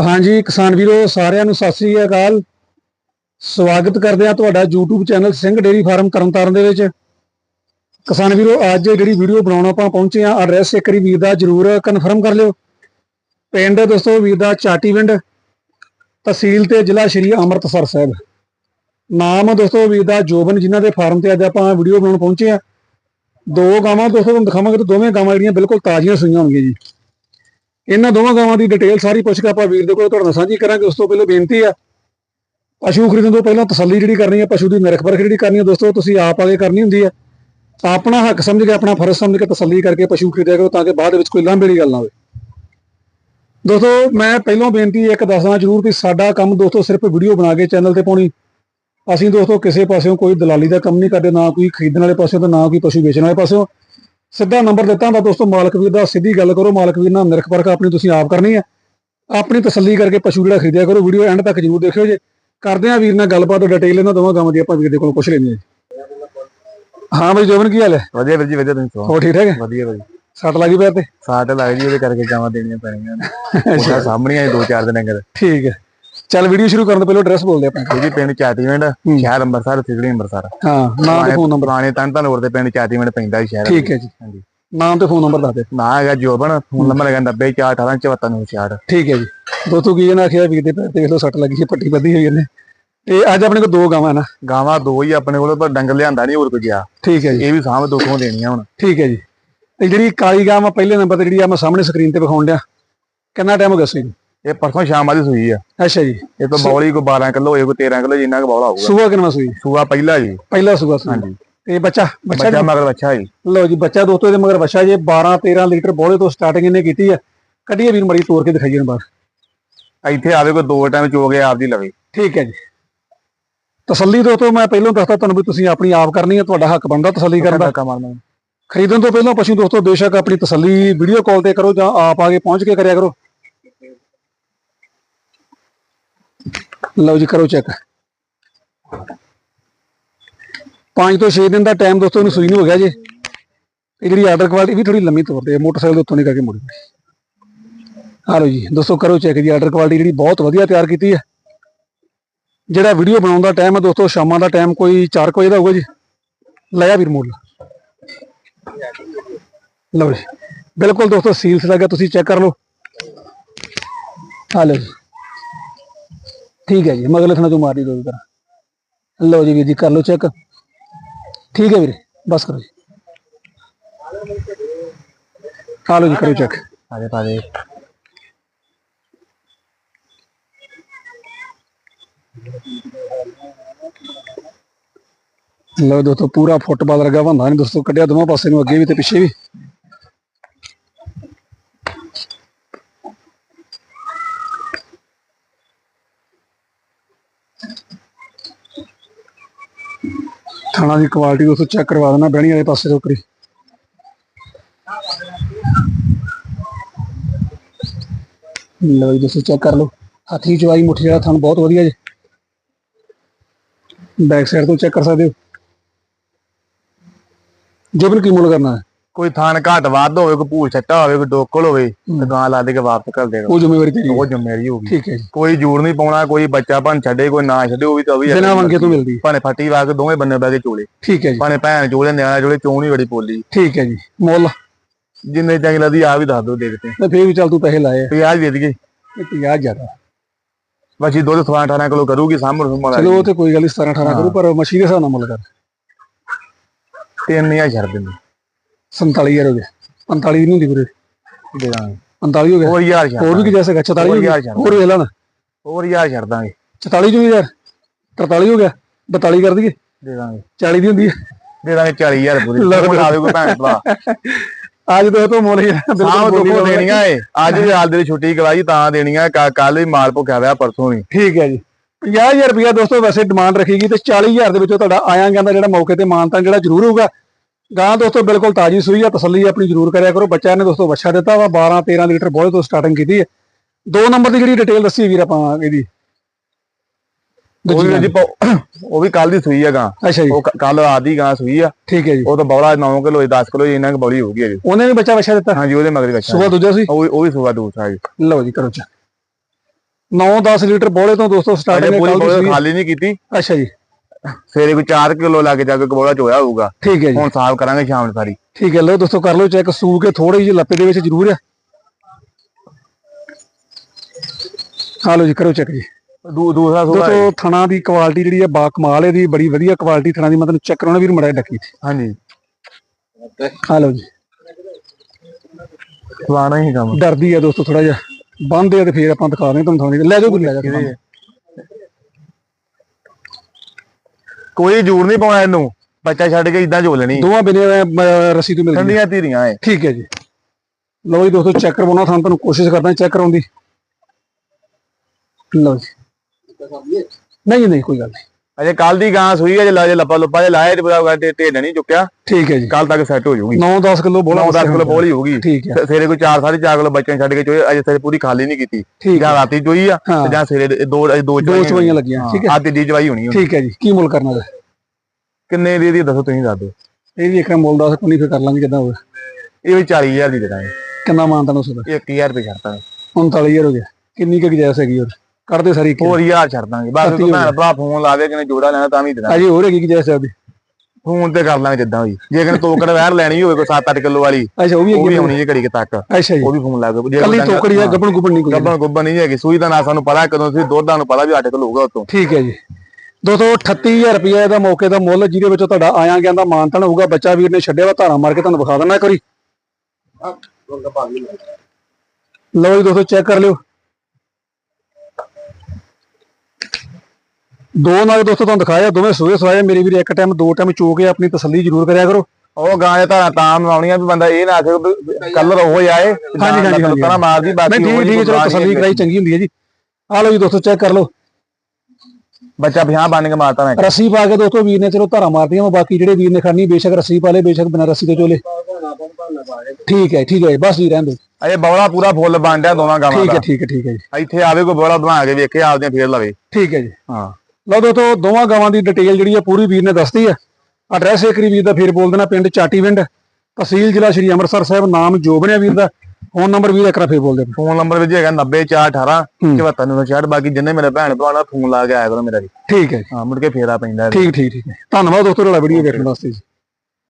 ਹਾਂਜੀ, ਕਿਸਾਨ ਵੀਰੋ, ਸਾਰਿਆਂ ਨੂੰ ਸਤਿ ਸ੍ਰੀ ਅਕਾਲ। ਸਵਾਗਤ ਕਰਦੇ ਆ ਤੁਹਾਡਾ YouTube channel Singh dairy farm Tarn Taran ਦੇ ਵਿੱਚ। ਕਿਸਾਨ ਵੀਰੋ, ਅੱਜ ਜਿਹੜੀ ਵੀਡੀਓ ਬਣਾਉਣ ਆਪਾਂ ਪਹੁੰਚੇ ਆ ਐਡਰੈਸ ਇੱਕ ਵਾਰੀ ਵੀਰ ਦਾ ਜਰੂਰ ਕਨਫਰਮ ਕਰ ਲਿਓ। ਪਿੰਡ ਦੋਸਤੋ ਵੀਰ ਦਾ, ਚਾਟੀਵਿੰਡ, ਤਹਿਸੀਲ ਤੇ ਜ਼ਿਲ੍ਹਾ ਸ਼੍ਰੀ ਅੰਮ੍ਰਿਤਸਰ ਸਾਹਿਬ। ਨਾਮ ਦੋਸਤੋ ਵੀਰ ਦਾ, ਜੋਬਨ ਜਿਨ੍ਹਾਂ ਦੇ ਫਾਰਮ ਤੇ ਅੱਜ ਆਪਾਂ ਵੀਡੀਓ ਬਣਾਉਣ ਪਹੁੰਚੇ ਆ ਦੋ ਗਾਵਾਂ, ਦੋਸਤੋ ਤੁਹਾਨੂੰ ਦਿਖਾਵਾਂਗੇ ਤੇ ਦੋਵੇਂ ਗਾਵਾਂ ਜਿਹੜੀਆਂ ਬਿਲਕੁਲ ਤਾਜ਼ੀਆਂ ਸੂਈਆਂ ਹੋਣਗੀਆਂ ਜੀ। ਇਹਨਾਂ ਦੋਵਾਂ ਗਾਵਾਂ ਦੀ ਡਿਟੇਲ ਸਾਰੀ ਪੁੱਛ ਕੇ ਆਪਾਂ ਵੀਰ ਦੇ ਕੋਲ ਤੁਹਾਡੇ ਨਾਲ ਸਾਂਝੀ ਕਰਾਂਗੇ, ਉਸ ਤੋਂ ਪਹਿਲਾਂ ਬੇਨਤੀ ਆ, ਪਸ਼ੂ ਖਰੀਦਣ ਤੋਂ ਪਹਿਲਾਂ ਤਸੱਲੀ ਜਿਹੜੀ ਕਰਨੀ ਹੈ ਪਸ਼ੂ ਦੀ ਨਿਰਖ ਪਰਖ ਜਿਹੜੀ ਕਰਨੀ ਹੈ ਦੋਸਤੋ, ਤੁਸੀਂ ਆਪ ਆਗੇ ਕਰਨੀ ਹੁੰਦੀ ਹੈ ਆਪਣਾ ਹੱਕ ਸਮਝ ਕੇ, ਆਪਣਾ ਫਰਜ਼ ਸਮਝ ਕੇ ਤਸੱਲੀ ਕਰਕੇ ਪਸ਼ੂ ਖਰੀਦਿਆ ਕਰੋ, ਤਾਂ ਕਿ ਬਾਅਦ ਵਿੱਚ ਕੋਈ ਲਾਂਭੇ ਵਾਲੀ ਗੱਲ ਨਾ ਹੋਵੇ। ਦੋਸਤੋ, ਮੈਂ ਪਹਿਲਾਂ ਬੇਨਤੀ ਇੱਕ ਦੱਸਣਾ ਜ਼ਰੂਰ ਕਿ ਸਾਡਾ ਕੰਮ ਦੋਸਤੋ ਸਿਰਫ ਵੀਡੀਓ ਬਣਾ ਕੇ ਚੈਨਲ ਤੇ ਪਾਉਣੀ। ਅਸੀਂ ਦੋਸਤੋ ਕਿਸੇ ਪਾਸਿਓਂ ਕੋਈ ਦਲਾਲੀ ਦਾ ਕੰਮ ਨਹੀਂ ਕਰਦੇ, ਨਾ ਕੋਈ ਖਰੀਦਣ ਵਾਲੇ ਪਾਸਿਓਂ ਤੇ ਨਾ ਕੋਈ ਪਸ਼ੂ ਵੇਚਣ ਵਾਲੇ ਪਾਸਿਓਂ। ਸਿੱਧਾ ਨੰਬਰ ਦਿੱਤਾ ਹੁੰਦਾ ਦੋਸਤੋ ਮਾਲਕ ਵੀਰ ਦਾ ਸਿੱਧੀ ਗੱਲ ਕਰੋ ਮਾਲਕ ਵੀਰ ਨਾਲ ਨਿਰਖ ਪਰਖ ਆਪਣੀ ਤੁਸੀਂ ਆਪ ਕਰਨੀ ਹੈ। ਆਪਣੀ ਤਸੱਲੀ ਕਰਕੇ ਪਸ਼ੂ ਜਿਹੜਾ ਖਰੀਦਿਆ ਕਰੋ ਵੀਡੀਓ ਐਂਡ ਤੱਕ ਜ਼ਰੂਰ ਦੇਖਿਓ ਜੇ। ਕਰਦੇ ਆ ਵੀਰ ਨਾਲ ਗੱਲਬਾਤ ਡਿਟੇਲ ਇਹਨਾਂ ਦੋਵਾਂ ਗਾਵਾਂ ਦੀ ਆਪਾਂ ਵੀਰ ਦੇ ਕੋਲੋਂ ਪੁੱਛ ਲੈਂਦੇ ਹਾਂ। ਜੀ ਹਾਂ ਬਈ ਜੋਬਨ ਕੀ ਹਾਲ ਹੈ? ਵਧੀਆ ਵੀਰ ਜੀ ਵਧੀਆ ਤੁਸੀਂ ਸੁਣਾਓ? ਹੋ ਠੀਕ ਠਾਕ ਹੈ? ਵਧੀਆ ਭਾਜੀ ਸੱਟ ਲੱਗੀ ਪੈਰ ਤੇ? ਸਾਟ ਲੱਗ ਜੀ ਉਹਦੇ ਕਰਕੇ ਗਾਵਾਂ ਦੇਣੀਆਂ ਪੈਣੀਆਂ ਨੇ। ਸਾਹਮਣੇ ਆਏ ਦੋ ਚਾਰ ਦਿਨ ਅਗਰ ਠੀਕ ਹੈ। ਚੱਲ ਵੀਡੀਓ ਸ਼ੁਰੂ ਕਰਨ ਤੋਂ ਪਹਿਲਾਂ ਐਡਰੈਸ ਬੋਲਦੇ ਆਪਾਂ ਇਹ ਜੀ ਪਿੰਡ ਚਾਟੀਵਿੰਡ ਸ਼ਹਿਰ ਅੰਮ੍ਰਿਤਸਰ ਸਿਗੜੀ ਅੰਮ੍ਰਿਤਸਰ। ਹਾਂ ਨਾਮ ਤੇ ਫੋਨ ਨੰਬਰ ਪੁਰਾਣੇ ਤਨ ਤਨ ਦੇ ਪਿੰਡ ਚਾਟੀਵਿੰਡ ਪੈਂਦਾ ਸ਼ਹਿਰ। ਠੀਕ ਹੈ ਜੀ। ਹਾਂਜੀ। ਨਾਮ ਤੇ ਫੋਨ ਨੰਬਰ ਦੱਸ ਦੇ। ਨਾ ਹੈਗਾ ਜੋਬਨ ਫੋਨ ਨੰਬਰ ਹੈਗਾ 904187496 ਠੀਕ ਹੈ ਜੀ। ਦੋਸਤੋ ਕੀ ਜਨਾ ਆਖਿਆ ਵੀਰ ਦੇ ਪੈਰ ਤੇ ਵੇਖ ਲਓ ਸੱਟ ਲੱਗੀ ਹੈ ਪੱਟੀ ਬੱਧੀ ਹੋਈ ਇਹਨੇ। ਤੇ ਅੱਜ ਆਪਣੇ ਕੋਲ ਦੋ ਗਾਵਾਂ ਨਾ। ਗਾਵਾਂ ਦੋ ਹੀ ਆਪਣੇ ਕੋਲ ਪਰ ਡੰਗਰ ਲਿਆਂਦਾ ਨਹੀਂ ਹੋਰ ਕੋਈ ਗਿਆ। ਠੀਕ ਹੈ ਜੀ। ਇਹ ਵੀ ਸਾਹਮਣੇ ਦੋਸਤੋਂ ਦੇਣੀਆਂ ਹੁਣ। ਠੀਕ ਹੈ ਜੀ। ਤੇ ਜਿਹੜੀ ਕਾਲੀ ਗਾਂ ਮੈਂ ਪਹਿਲੇ ਨੰਬਰ ਤੇ ਜਿਹੜੀ ਆ ਮੈਂ ਸਾਹਮਣੇ ਸਕਰੀਨ ਤੇ ਵਿਖਾਉਣ ਡਿਆ। ਕਿੰਨਾ ਟਾਈਮ ਹੋ ਗਿਆ ਸੀ ਇਹ ਪਰਸੋਂ ਸ਼ਾਮ ਵਾਲੀ ਸੂਈ ਆ। ਅੱਛਾ ਜੀ। ਇਹ ਤੋਂ ਬੌਲੀ ਕੋ 12 ਕਿਲੋ ਹੋਏ ਕੋ 13 ਕਿਲੋ ਜਿੰਨਾ ਕੁ ਬੌਲਾ ਹੋਊਗਾ। ਸੂਆ ਕਿੰਨਾ ਸੂਈ? ਸੂਆ ਪਹਿਲਾ ਜੀ। ਪਹਿਲਾ ਸੂਆ ਹਾਂਜੀ। ਤੇ ਬੱਚਾ? ਬੱਚਾ ਬੱਚਾ ਮਗਰ ਬੱਚਾ ਜੀ। ਲਓ ਜੀ ਬੱਚਾ ਦੋਸਤੋ ਇਹਦੇ ਮਗਰ ਬੱਚਾ ਜੇ 12 13 ਲੀਟਰ ਬੋਲੇ ਤੋਂ ਸਟਾਰਟਿੰਗ ਇਹਨੇ ਕੀਤੀ ਆ। ਕੱਢੀਏ ਵੀਰ ਮੜੀ ਤੋੜ ਕੇ ਦਿਖਾਈਏ ਨੂੰ ਬਾਹਰ। ਇੱਥੇ ਆਵੇ ਕੋ ਦੋ ਟਾਈਮ ਚੋ ਕੇ ਆਪਦੀ ਲਵੇ। ਠੀਕ ਹੈ ਜੀ। ਤਸੱਲੀ ਦੋਸਤੋ ਮੈਂ ਪਹਿਲਾਂ ਦੱਸਦਾ ਤੁਹਾਨੂੰ ਵੀ ਤੁਸੀਂ ਆਪਣੀ ਆਪ ਕਰਨੀ ਹੈ ਤੁਹਾਡਾ ਹੱਕ ਬਣਦਾ ਤਸੱਲੀ ਕਰਨ ਦਾ। ਖਰੀਦਣ ਤੋਂ ਪਹਿਲਾਂ ਪਸ਼ੂ ਦੋਸਤੋ ਬੇਸ਼ੱਕ ਆਪਣੀ ਤਸੱਲੀ ਵੀਡੀਓ ਕਾਲ ਤੇ ਕਰੋ ਜਾਂ ਆਪ ਆਗੇ ਪਹੁੰਚ ਕੇ ਕਰਿਆ ਕਰੋ। ਲਓ ਜੀ, ਕਰੋ ਚੈੱਕ 5 ਤੋਂ 6 ਦਿਨ ਦਾ ਟਾਈਮ ਦੋਸਤੋ ਇਹਨੂੰ ਸੂਈ ਨੂੰ ਹੋ ਗਿਆ ਜੇ। ਇਹ ਜਿਹੜੀ ਆਰਡਰ ਕੁਆਲਿਟੀ ਵੀ ਥੋੜੀ ਲੰਮੀ ਤੋਰਦੇ ਆ ਮੋਟਰਸਾਈਕਲ ਦੇ ਉੱਤੋਂ ਨਹੀਂ ਕਰਕੇ ਮੁੜੀ ਆ ਲਓ ਜੀ, ਦੋਸਤੋ, ਕਰੋ ਚੈੱਕ ਜੀ ਆਰਡਰ ਕੁਆਲਿਟੀ ਜਿਹੜੀ ਬਹੁਤ ਵਧੀਆ ਤਿਆਰ ਕੀਤੀ ਹੈ। ਜਿਹੜਾ ਵੀਡੀਓ ਬਣਾਉਣ ਦਾ ਟਾਈਮ ਹੈ ਦੋਸਤੋ, ਸ਼ਾਮਾਂ ਦਾ ਟਾਈਮ ਕੋਈ 4 ਵਜੇ ਦਾ ਹੋਊਗਾ ਜੀ। ਲਿਆ ਵੀਰ ਮੁੱਲ। ਲਓ ਜੀ, ਬਿਲਕੁਲ ਦੋਸਤੋ ਸੀਲਸ ਲੱਗਾ, ਤੁਸੀਂ ਚੈੱਕ ਕਰ ਲਓ। ਆ ਲਓ ਜੀ। ਠੀਕ ਹੈ ਜੀ ਮਗਲੇ ਥਣਾ ਤੋਂ ਮਾਰੀ ਦੋ ਤਰ੍ਹਾਂ। ਲਓ ਜੀ ਵੀਰ ਜੀ ਕਰ ਲਓ ਚੈੱਕ ਠੀਕ ਹੈ ਵੀਰੇ ਬਸ ਕਰੋ ਜੀ। ਆ ਲਓ ਜੀ ਕਰੋ ਚੈੱਕ ਆਦੇ ਪਾਦੇ ਲਓ ਦੋਸਤੋ ਪੂਰਾ ਫੁੱਟਬਾਲ ਵਰਗਾ ਬੰਦਾ ਨਹੀਂ ਦੋਸਤੋ ਕੱਢਿਆ ਦੋਵਾਂ ਪਾਸੇ ਨੂੰ ਅੱਗੇ ਵੀ ਤੇ ਪਿੱਛੇ ਵੀ। ਥਾਣਾ ਦੀ ਕੁਆਲਿਟੀ ਦੋਸਤੋ ਚੈੱਕ ਕਰਵਾ ਦੇਣਾ, ਬਹਿਣੀ ਵਾਲੇ ਪਾਸੇ ਤੋਂ ਕਰੀ ਲਓ ਜੀ ਦੋਸਤੋ ਚੈੱਕ ਕਰ ਲਓ। ਹਾਥੀ ਚਵਾਈ ਮੁੱਠੀ ਵਾਲਾ ਥਣ ਬਹੁਤ ਵਧੀਆ ਜੀ। ਬੈਕ ਸਾਈਡ ਤੋਂ ਚੈੱਕ ਕਰ ਸਕਦੇ ਹੋ। ਜੋਬਨ ਕੀ ਮੁੱਲ ਕਰਨਾ ਹੈ? ਕੋਈ ਥਾਨ ਘਾਟ ਵੱਧ ਹੋਵੇ ਕੋਈ ਭੂਲ ਛੱਟਾ ਹੋਵੇ ਕੋਈ ਡੋਕਲ ਹੋਵੇ ਦੁਕਾਨ ਲਾ ਦੇ ਕੇ ਵਾਪਸ ਕਰ ਦੇਗਾ ਉਹ ਜ਼ਿੰਮੇਵਾਰੀ ਤੇਰੀ ਉਹ ਹੈ। ਜ਼ਿੰਮੇਵਾਰੀ ਹੋਊਗੀ ਠੀਕ ਹੈ ਕੋਈ ਜੂੜ ਨਹੀਂ ਪਾਉਣਾ ਕੋਈ ਬੱਚਾ ਭਨ ਛੱਡੇ ਕੋਈ ਨਾ ਛੱਡੇ ਉਹ ਵੀ ਤਾਂ ਵੀ ਬਿਨਾਂ ਮੰਗੇ ਤੋਂ ਮਿਲਦੀ। ਭਾਣੇ ਫੱਟੀ ਵਾ ਕੇ ਦੋਵੇਂ ਬੰਨੇ ਬਹਿ ਕੇ ਚੋਲੇ। ਠੀਕ ਹੈ ਜੀ। ਭਾਣੇ ਭੈਣ ਚੋਲੇ ਨਿਆਣਾ ਚੋਲੇ ਚੋਂ ਨਹੀਂ ਬੜੀ ਪੋਲੀ ਠੀਕ ਹੈ ਜੀ। ਮੁੱਲ। ਜਿੰਨੇ ਚੰਗੀ ਲੱਗਦੀ ਆ ਵੀ ਦੱਸ ਦੋ ਦੇਖਦੇ ਤੇ ਫੇਰ ਵੀ ਚੱਲ ਤੂੰ ਪੈਸੇ ਲਾਏ ਆ। ਪਿਆਜ ਦੇ ਦਈਏ। ਇਹ 50 ਜ਼ਿਆਦਾ ਬਾਕੀ ਦੁੱਧ 16 18 ਕਿਲੋ ਕਰੂਗੀ ਸਾਹਮਣੇ ਸੁਮਾ ਚਲੋ ਉਹ ਤੇ ਕੋਈ ਗੱਲ ਨਹੀਂ 17 18 ਕਰੂ ਪਰ ਮੱਛੀ ਦੇ ਹਿਸਾਬ ਨਾਲ ਮੁੱਲ ਕਰ। ਤਿੰਨ ਹਜ਼ਾਰ ਛੱਡ ਦਿੰਦੇ। 47000 ਹੋ ਗਿਆ 45 ਨਹੀਂ ਹੁੰਦੀ ਵੀਰੇ। ਦੇ ਦਾਂਗੇ। 45 ਹੋ ਗਿਆ ਹੋਰ ਛੱਡ ਹੋਰ ਵੀ ਕਿ ਜੈਸਾ 44 ਹੋ ਗਿਆ ਹੋਰ ਵੇਖ ਲਾ ਨਾ ਹੋਰ ਹਜ਼ਾਰ ਛੱਡ ਦਾਂਗੇ। 44 ਜੋ ਯਾਰ 43 ਹੋ ਗਿਆ। 42 ਕਰ ਦਈਏ। ਦੇ ਦਾਂਗੇ। 40 ਦੀ ਹੁੰਦੀ ਹੈ। ਦੇ ਦਾਂਗੇ 40000 ਪੂਰੀ। ਲਓ। ਲਾਵੇ ਕੋਈ ਭੈਣ ਭਰਾ। ਅੱਜ ਤੋਂ ਤੋਂ ਮੁੱਲ ਹਾਂ ਬਿਲਕੁਲ ਬੋਲੀ। ਦੇਣੀਆਂ ਏ। ਅੱਜ ਵੀ ਹਾਲ ਦੇ ਛੁੱਟੀ ਕਰਾਈ ਤਾਂ ਦੇਣੀਆਂ ਕੱਲ ਵੀ ਮਾਲ ਭੁੱਖਿਆ ਹੋਇਆ ਪਰਸੋਂ ਵੀ। ਠੀਕ ਹੈ ਜੀ। 50000 ਰੁਪਇਆ ਦੋਸਤੋ ਵੈਸੇ ਡਿਮਾਂਡ ਰੱਖੀਗੀ ਤੇ 40000 ਦੇ ਵਿੱਚੋਂ ਤੁਹਾਡਾ ਆਇਆ ਜਾਂਦਾ ਜਿਹੜਾ ਮੌਕੇ ਤੇ ਮਾਨਤਾ ਜਿਹੜਾ ਜ਼ਰੂਰ ਹੋਊਗਾ। ਗਾਂ ਦੋਸਤੋ ਬਿਲਕੁਲ ਤਾਜੀ ਸੂਈ ਆ ਤਸੱਲੀ ਆਪਣੀ ਜ਼ਰੂਰ ਕਰਿਆ ਕਰੋ। ਬੱਚਾ ਨੇ ਦੋਸਤੋ ਬੱਚਾ ਦਿੱਤਾ ਵਾ 12 13 ਲੀਟਰ ਬੋਲੇ ਤੋਂ ਸਟਾਰਟਿੰਗ ਕੀਤੀ ਹੈ। ਦੋ ਨੰਬਰ ਦੀ ਜਿਹੜੀ ਡਿਟੇਲ ਦੱਸੀ ਵੀਰ ਆਪਾਂ ਇਹਦੀ। ਉਹ ਵੀ ਜੀ ਪ- ਉਹ ਵੀ ਕੱਲ ਦੀ ਸੂਈ ਹੈਗਾ ਅੱਛਾ ਜੀ। ਉਹ ਕੱਲ ਰਾਤ ਦੀ ਗਾਂ ਸੂਈ ਆ। ਠੀਕ ਹੈ ਜੀ। ਉਹ ਤਾਂ ਬੌਲਾ 9 ਕਿਲੋ 10 ਕਿਲੋ ਇੰਨਾ ਕੁ ਬੌਲੀ ਹੋਊਗੀ ਅਜੇ ਉਹਨੇ ਵੀ ਬੱਚਾ ਬੱਚਾ ਦਿੱਤਾ? ਹਾਂਜੀ ਉਹਦੇ ਮਗਰ ਬੱਚਾ ਸੁਬਾ ਦੂਜਾ ਸੀ? ਉਹ ਵੀ- ਉਹ ਵੀ ਸੁਬਾ ਦੂਸਰਾ ਜੀ ਲਓ ਜੀ ਕਰੋ ਚਾ 9-10 ਲੀਟਰ ਬੋਲੇ ਤੋਂ ਦੋਸਤੋ ਅਜੇ ਸਟਾਰਟਿੰਗ ਪੂਰੀ ਬੋਲ ਦੀ ਖਾਲੀ ਨਹੀਂ ਕੀਤੀ। ਅੱਛਾ ਜੀ। ਸਵੇਰੇ ਕੋਈ 4 ਕਿਲੋ ਲੱਗ ਜਾ ਕੇ ਕਬੋਲਾ ਚੋਇਆ ਹੋਊਗਾ। ਠੀਕ ਹੈ ਜੀ। ਹੁਣ ਸਾਫ਼ ਕਰਾਂਗੇ ਸ਼ਾਮ ਨੂੰ ਸਾਰੀ। ਠੀਕ ਹੈ ਲਓ ਦੋਸਤੋ ਕਰ ਲਓ ਚੈੱਕ ਸੂ ਕੇ ਥੋੜੀ ਜਿਹੀ ਲੱਪੇ ਦੇ ਵਿੱਚ ਜ਼ਰੂਰ ਆ। ਆ ਲਓ ਜੀ ਕਰੋ ਚੈੱਕ ਜੀ। ਦੂਸਰਾ ਸੂਆ। ਦੋਸਤੋ ਥਣਾ ਦੀ ਕੁਆਲਿਟੀ ਜਿਹੜੀ ਹੈ ਬਾ ਕਮਾਲ ਇਹਦੀ ਬੜੀ ਵਧੀਆ ਕੁਆਲਿਟੀ ਥਣਾ ਦੀ ਮੈਂ ਤੁਹਾਨੂੰ ਚੈੱਕ ਕਰਾਉਣਾ ਵੀਰ ਮੜਾ ਡੱਕੀ। ਹਾਂਜੀ। ਆ ਲਓ ਜੀ। ਸਵਾਣਾ ਹੀ ਕੰਮ। ਡਰਦੀ ਆ ਦੋਸਤੋ ਥੋੜਾ ਜਿਹਾ। ਬੰਨਦੇ ਆ ਤੇ ਫੇਰ ਆਪਾਂ ਦਿਖਾ ਰਹੇ ਤੁਹਾਨੂੰ ਥਾਣੀ ਲੈ ਜਾਓ ਤੁਸੀਂ ਲੈ ਜਾਓ ਕਿਹਦੇ ਕੋਈ ਜੂੜ ਨਹੀਂ ਪਾਉਣਾ ਇਹਨੂੰ। ਬੱਚਾ ਛੱਡ ਕੇ ਇਦਾਂ ਝੋਲ ਲੈਣੀ। ਦੋਵਾਂ ਬਿਨੇ ਰੱਸੀ ਤੋਂ ਮਿਲਦੀ ਠੰਡੀਆਂ ਧੀਰੀਆਂ ਐ। ਠੀਕ ਹੈ ਜੀ। ਲਓ ਜੀ ਦੋਸਤੋ ਚੈੱਕ ਕਰਵਾਉਣਾ ਤੁਹਾਨੂੰ ਤੁਹਾਨੂੰ ਕੋਸ਼ਿਸ਼ ਕਰਦਾ ਚੈੱਕ ਕਰਾਉਣ ਦੀ। ਲਓ ਜੀ। ਨਹੀਂ ਨਹੀਂ ਕੋਈ ਗੱਲ ਨਹੀਂ। ਅਜੇ ਕੱਲ ਦੀ ਗਾਂ ਸੂਈ ਹੈ ਜੇ ਲਾ ਜੇ ਲੱਪਾ ਲੁੱਪਾ ਜੇ ਲਾਇਆ ਤੇ ਪੂਰਾ ਤੇ ਢੇਡ ਨਹੀਂ ਚੁੱਕਿਆ। ਠੀਕ ਹੈ ਜੀ। ਕੱਲ ਤੱਕ ਸੈੱਟ ਹੋ ਜਾਊਗੀ। 9-10 ਕਿਲੋ ਬੋਲਾ 9 10 ਕਿਲੋ ਬੋਲ ਹੀ ਹੋਊਗੀ। ਠੀਕ ਹੈ। ਸਵੇਰੇ ਕੋਈ 4 4.5 ਕਿਲੋ ਬੱਚਿਆਂ ਨੂੰ ਛੱਡ ਕੇ ਚੋਏ ਅਜੇ ਸਵੇਰੇ ਪੂਰੀ ਖਾਲੀ ਨਹੀਂ ਕੀਤੀ। ਠੀਕ ਜਾਂ ਹੈ ਰਾਤੀ ਚੋਈ ਆ ਹਾਂ। ਤੇ ਜਾਂ ਸਵੇਰੇ ਦੇ- ਦੋ ਅਜੇ ਦੋ ਦੋ ਚਵਾਈਆਂ ਲੱਗੀਆਂ ਠੀਕ ਹੈ। ਆ ਤੀਜੀ ਚਵਾਈ ਹੋਣੀ ਹੁਣ। ਠੀਕ ਹੈ ਜੀ। ਕੀ ਮੁੱਲ ਕਰਨਾ ਹੈ ਕਿੰਨੇ ਦੀ ਦੀ ਦੱਸੋ ਤੁਸੀਂ ਦੱਸ ਦਿਓ। ਇਹ ਵੀ ਇੱਕ ਮੁੱਲ ਦਾ ਕੋਈ ਫਿਰ ਕਰ ਲਾਂਗੇ ਜਿੱਦਾਂ ਹੋਵੇ। ਇਹ ਵੀ 40000 ਦੀ ਦੇ ਦਾਂਗੇ। ਕਿੰਨਾ ਮਾਨਤਾ ਨੂੰ ਸਦਾ 1000 ਰੁਪਏ ਛੱਡਾਂਗੇ 39000 ਹੋ ਗਿਆ। ਕਿੰਨੀ ਕੁ ਗੁੰਜਾਇਸ਼ ਹੈਗੀ ਹੋਰ ਕੱਢਦੇ ਸਾਰੀ ਇੱਕ। ਹੋਰ 1000 ਛੱਡ ਦਾਂਗੇ। ਬਸ ਤੂੰ ਭੈਣ ਭਰਾ ਫੋਨ ਲਾ ਦੇ ਕਿਨੇ ਜੋੜਾ ਲੈਣਾ ਤਾਂ ਵੀ ਦੇ ਦਾਂਗੇ ਅਜੇ ਹੋਰ ਹੈਗੀ ਗੁੰਜਾਇਸ਼ ਆਪਦੀ ਫੋਨ ਤੇ ਕਰ ਲਾਂਗੇ ਜਿੱਦਾਂ ਹੋਈ ਜੇ ਕਿਨੇ ਤੋਕੜ ਵੈਰ ਲੈਣੀ ਹੋਵੇ ਕੋਈ 7-8 ਕਿਲੋ ਵਾਲੀ ਅੱਛਾ ਉਹ ਵੀ ਵੀ ਹੈਗੀ ਆਉਣੀ ਹੈ ਘੜੀ ਕੁ ਤੱਕ। ਅੱਛਾ ਜੀ। ਉਹ ਵੀ ਫੋਨ ਲਾ ਕੇ ਜੇ ਕੱਲੀ ਟੋਕੜੀ ਆ ਗੱਬਣ ਗੁੱਬਣ ਨਹੀਂ ਕੋਈ ਗੱਬਣ ਗੁੱਬਣ ਨਹੀਂ ਹੈਗੀ। ਸੂਈ ਦਾ ਨਾ ਸਾਨੂੰ ਪਤਾ ਕਦੋਂ ਸੀ ਦੁੱਧ ਦਾ ਨੂੰ ਪਤਾ ਵੀ 8 ਕਿਲੋ ਹੋਊਗਾ ਉਤੋਂ। ਠੀਕ ਹੈ ਜੀ। ਦੋਸਤੋ 38000 ਰੁਪਏ ਦਾ ਮੌਕੇ ਦਾ ਮੁੱਲ ਜਿਹਦੇ ਵਿੱਚੋਂ ਤੁਹਾਡਾ ਆਇਆ ਗਿਆ ਦਾ ਮਾਨਤਨ ਹੋਊਗਾ। ਬੱਚਾ ਵੀਰ ਨੇ ਛੱਡਿਆ ਵਾ ਧਾਰਾ ਮਾਰ ਕੇ ਤੁਹਾਨੂੰ ਵਿਖਾ ਦਿੰਦਾ ਇੱਕ ਵਾਰੀ। ਲਓ ਜੀ ਦੋਸਤੋ ਚੈੱਕ ਕਰ ਲਿਓ। ਦੋ ਨਾਲ ਦੋਸਤੋ ਤੁਹਾਨੂੰ ਦਿਖਾਇਆ ਦੋਵੇਂ ਸੋਏ ਸਵਾਏ ਮੇਰੇ ਵੀਰ ਇੱਕ ਟਾਈਮ ਦੋ ਟਾਈਮ ਚੋ ਕੇ ਆਪਣੀ ਤਸੱਲੀ ਜ਼ਰੂਰ ਕਰਿਆ ਕਰੋ। ਉਹ ਗਾਂ ਦੇ ਧਾਰਾਂ ਤਾਂ ਮਨਾਉਣੀਆਂ ਵੀ ਬੰਦਾ ਇਹ ਨਾ ਆਖੇ ਕਲਰ ਉਹ ਜਾਏ ਹਾਂਜੀ, ਹਾਂਜੀ, ਹਾਂਜੀ। ਤਾਂ ਮਾਰਦੀ ਬਾਕੀ ਨਹੀਂ ਠੀਕ ਠੀਕ ਹੈ, ਚਲੋ ਤਸੱਲੀ ਕਰਾਈ ਚੰਗੀ ਹੁੰਦੀ ਹੈ ਜੀ। ਆ ਲਓ ਜੀ ਦੋਸਤੋ ਚੈੱਕ ਕਰ ਲਓ। ਬੱਚਾ ਵਿਆਹ ਬਣ ਕੇ ਮਾਰਤਾ ਨਾ ਰੱਸੀ ਪਾ ਕੇ ਦੋਸਤੋ ਵੀਰ ਨੇ ਚਲੋ ਧਾਰਾ ਮਾਰਦੀਆਂ ਵਾ ਬਾਕੀ ਜਿਹੜੇ ਵੀਰ ਨੇ ਖੜਨੀ ਬੇਸ਼ੱਕ ਰੱਸੀ ਪਾ ਲੇ ਬੇਸ਼ੱਕ ਬਿਨਾਂ ਰੱਸੀ ਤੋਂ ਚੋਲੇ। ਠੀਕ ਹੈ ਠੀਕ ਹੈ ਬਸ ਜੀ ਰਹਿਣ ਦਿਓ। ਅਜੇ ਬੌਲਾ ਪੂਰਾ ਫੁੱਲ ਬਣ ਡਿਆ ਦੋਵਾਂ ਗਾਵਾਂ ਠੀਕ ਹੈ ਦਾ। ਠੀਕ ਹੈ ਠੀਕ ਹੈ ਜੀ। ਇੱਥੇ ਆਵੇ ਕੋਈ ਬੌਲਾ ਬਣਾ ਕੇ ਵੇਖੇ ਆਪਦੀਆਂ ਫੇਰ ਲਵੇ। ਠੀਕ ਹੈ ਜੀ। ਹਾਂ। ਲਓ ਦੋਸਤੋ ਦੋਵਾਂ ਗਾਵਾਂ ਦੀ ਡਿਟੇਲ ਜਿਹੜੀ ਆ ਪੂਰੀ ਵੀਰ ਨੇ ਦੱਸਤੀ ਆ। ਐਡਰੈਸ ਇੱਕ ਵਾਰੀ ਦਾ ਫੇਰ ਬੋਲ ਦੇਣਾ ਪਿੰਡ ਚਾਟੀਵਿੰਡ ਤਹਿਸੀਲ ਜ਼ਿਲ੍ਹਾ ਸ਼੍ਰੀ ਅੰਮ੍ਰਿਤਸਰ ਸਾਹਿਬ ਨਾਮ ਜੋਬਨਿਆ ਵੀਰ ਦਾ। ਫੋਨ ਨੰਬਰ ਵੀਰ ਇੱਕ ਵਾਰ ਫੇਰ ਬੋਲ ਦੇ। ਫੋਨ ਨੰਬਰ ਵਿੱਚ ਹੈਗਾ 90418 74966 ਬਾਕੀ ਜਿੰਨੇ ਮੇਰੇ ਭੈਣ ਭਰਾ ਨਾਲ ਫੋਨ ਲਾ ਕੇ ਆਇਆ ਕਰੋ ਮੇਰਾ ਜੀ। ਠੀਕ ਹੈ ਹਾਂ ਮੁੜ ਕੇ ਫੇਰਾ ਪੈਂਦਾ ਠੀਕ ਠੀਕ ਠੀਕ। ਹੈ। ਧੰਨਵਾਦ ਦੋਸਤੋ ਤੁਹਾਡਾ ਵੀਡੀਓ ਵੇਖਣ ਵਾਸਤੇ ਜੀ।